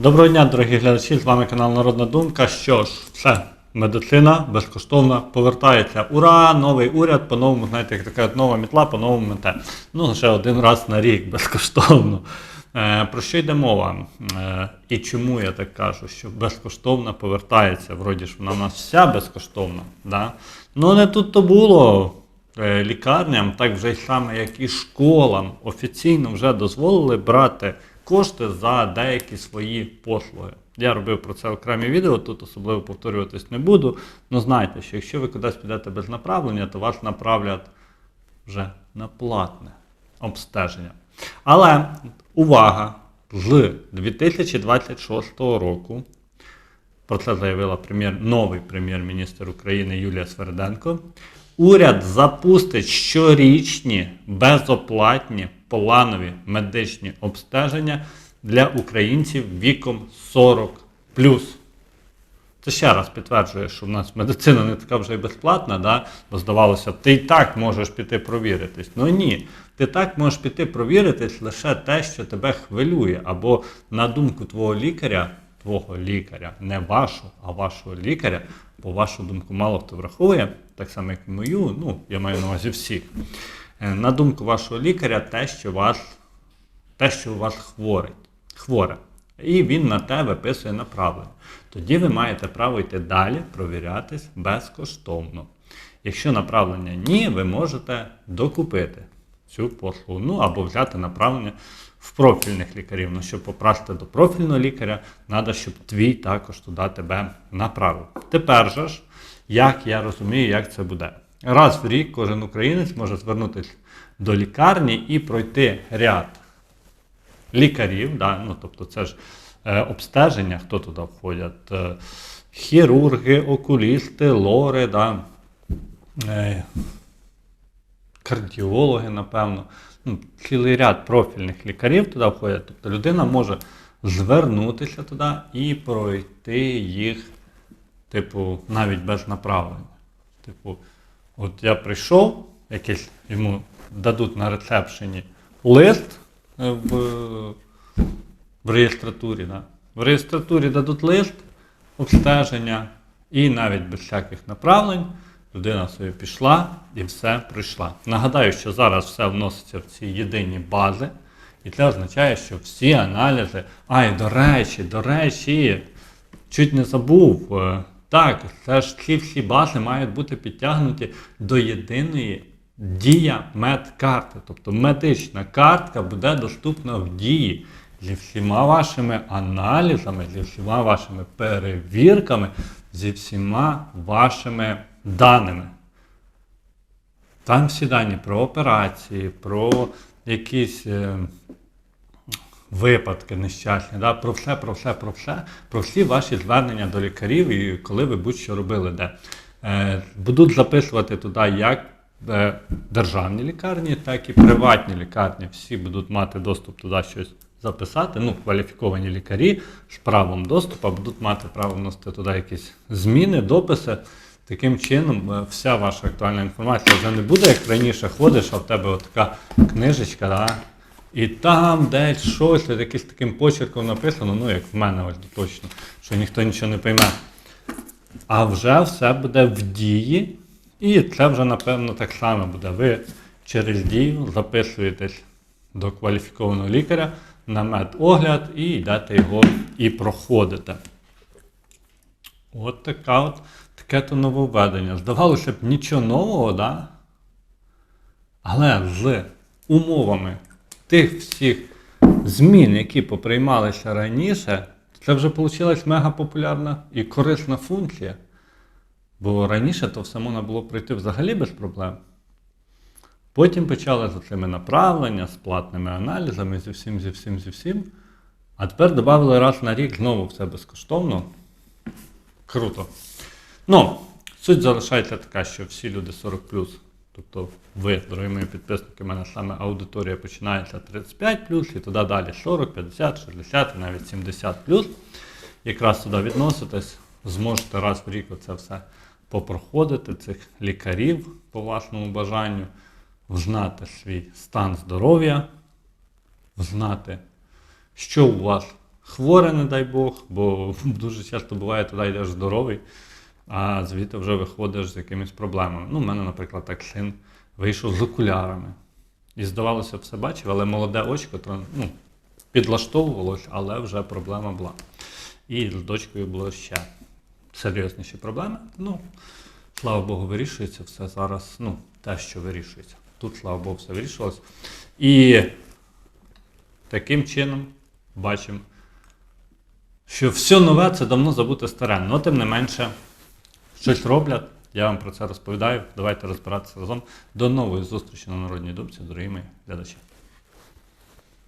Доброго дня, дорогі глядачі! З вами канал Народна Думка. Що ж, все, медицина безкоштовно повертається. Ура! Новий уряд, по-новому, знаєте, як така нова мітла, по-новому мете. Ну, лише один раз на рік безкоштовно. Е, про що йде мова? Е, і чому я так кажу, що безкоштовно повертається? Вроді ж вона в нас вся безкоштовна. Да? Ну не тут то було. Е, Лікарням, так вже й саме, як і школам, офіційно вже дозволили брати кошти за деякі свої послуги. Я робив про це окремі відео, тут особливо повторюватись не буду. Ну знайте, що якщо ви кудись підете без направлення, то вас направлять вже на платне обстеження. Але увага! З 2026 року про це заявила прем'єр, новий прем'єр-міністр України Юлія Сверденко. Уряд запустить щорічні безоплатні планові медичні обстеження для українців віком 40 Це ще раз підтверджує, що в нас медицина не така вже й безплатна, да? бо здавалося ти і так можеш піти провіритись. Ну ні, ти так можеш піти провіритись лише те, що тебе хвилює, або на думку твого лікаря, твого лікаря, не вашого, а вашого лікаря, бо вашу думку мало хто враховує, так само, як і мою, ну, я маю на увазі всіх. Е, На думку вашого лікаря, те, що вас, те, що вас хворить, хворе. І він на те виписує направлення. Тоді ви маєте право йти далі, провірятись безкоштовно. Якщо направлення ні, ви можете докупити цю послугу. Ну або взяти направлення в профільних лікарів. Ну, щоб попасти до профільного лікаря, треба, щоб твій також туди тебе направив. Тепер же ж, як я розумію, як це буде. Раз в рік кожен українець може звернутися до лікарні і пройти ряд лікарів, да, ну, тобто це ж е, обстеження, хто туди входять, е, хірурги, окулісти, лори, да, е, кардіологи, напевно. Ну, цілий ряд профільних лікарів туди входять. Тобто людина може звернутися туди і пройти їх, типу, навіть без направлення. Типу, от я прийшов, якийсь йому дадуть на рецепшені лист е, в, в реєстратурі. Да? В реєстратурі дадуть лист, обстеження, і навіть без всяких направлень людина собі пішла і все пройшла. Нагадаю, що зараз все вноситься в ці єдині бази, і це означає, що всі аналізи. Ай, до речі, до речі, чуть не забув. е, Так, це ж ці всі бази мають бути підтягнуті до єдиної дія медкарти. Тобто медична картка буде доступна в дії зі всіма вашими аналізами, зі всіма вашими перевірками, зі всіма вашими даними. Там всі дані про операції, про якісь е, випадки нещасні, да? про все, про все, про все, про всі ваші звернення до лікарів і коли ви будь-що робили де. Е, будуть записувати туди як е, державні лікарні, так і приватні лікарні. Всі будуть мати доступ туди щось записати. Ну, кваліфіковані лікарі з правом доступу будуть мати право вносити туди якісь зміни, дописи. Таким чином, е, вся ваша актуальна інформація вже не буде, як раніше ходиш, а в тебе така книжечка, да? і там десь щось, от якимось таким почерком написано, ну як в мене ось точно, що ніхто нічого не пойме. А вже все буде в дії, і це вже, напевно, так само буде. Ви через дію записуєтесь до кваліфікованого лікаря на медогляд і йдете його і проходите. От така от, таке то нововведення. Здавалося б, нічого нового, да? але з умовами тих всіх змін, які поприймалися раніше, це вже вийшла мега популярна і корисна функція. Бо раніше то все можна було пройти взагалі без проблем. Потім почали за цими направлення, з платними аналізами, зі всім, зі всім, зі всім. А тепер додали раз на рік знову все безкоштовно. Круто. Ну, суть залишається така, що всі люди 40 тобто ви, дорогі мої підписники, в мене саме аудиторія починається 35 і туди далі 40, 50, 60 і навіть 70 Якраз туди відноситесь, зможете раз в рік оце все попроходити, цих лікарів по вашому бажанню, взнати свій стан здоров'я, взнати, що у вас хворий, не дай Бог, бо дуже часто буває, туди йдеш здоровий, а звідти вже виходиш з якимись проблемами. Ну, у мене, наприклад, так син вийшов з окулярами. І здавалося, все бачив, але молоде очко ну, підлаштовувалось, але вже проблема була. І з дочкою було ще серйозніші проблеми. Ну, слава Богу, вирішується все зараз. Ну, те, що вирішується. Тут, слава Богу, все вирішилось. І таким чином бачимо, що все нове це давно забуте старе. Ну, тим не менше, щось роблять. Я вам про це розповідаю. Давайте розбиратися разом. До нової зустрічі на Народній думці, дорогі мої глядачі.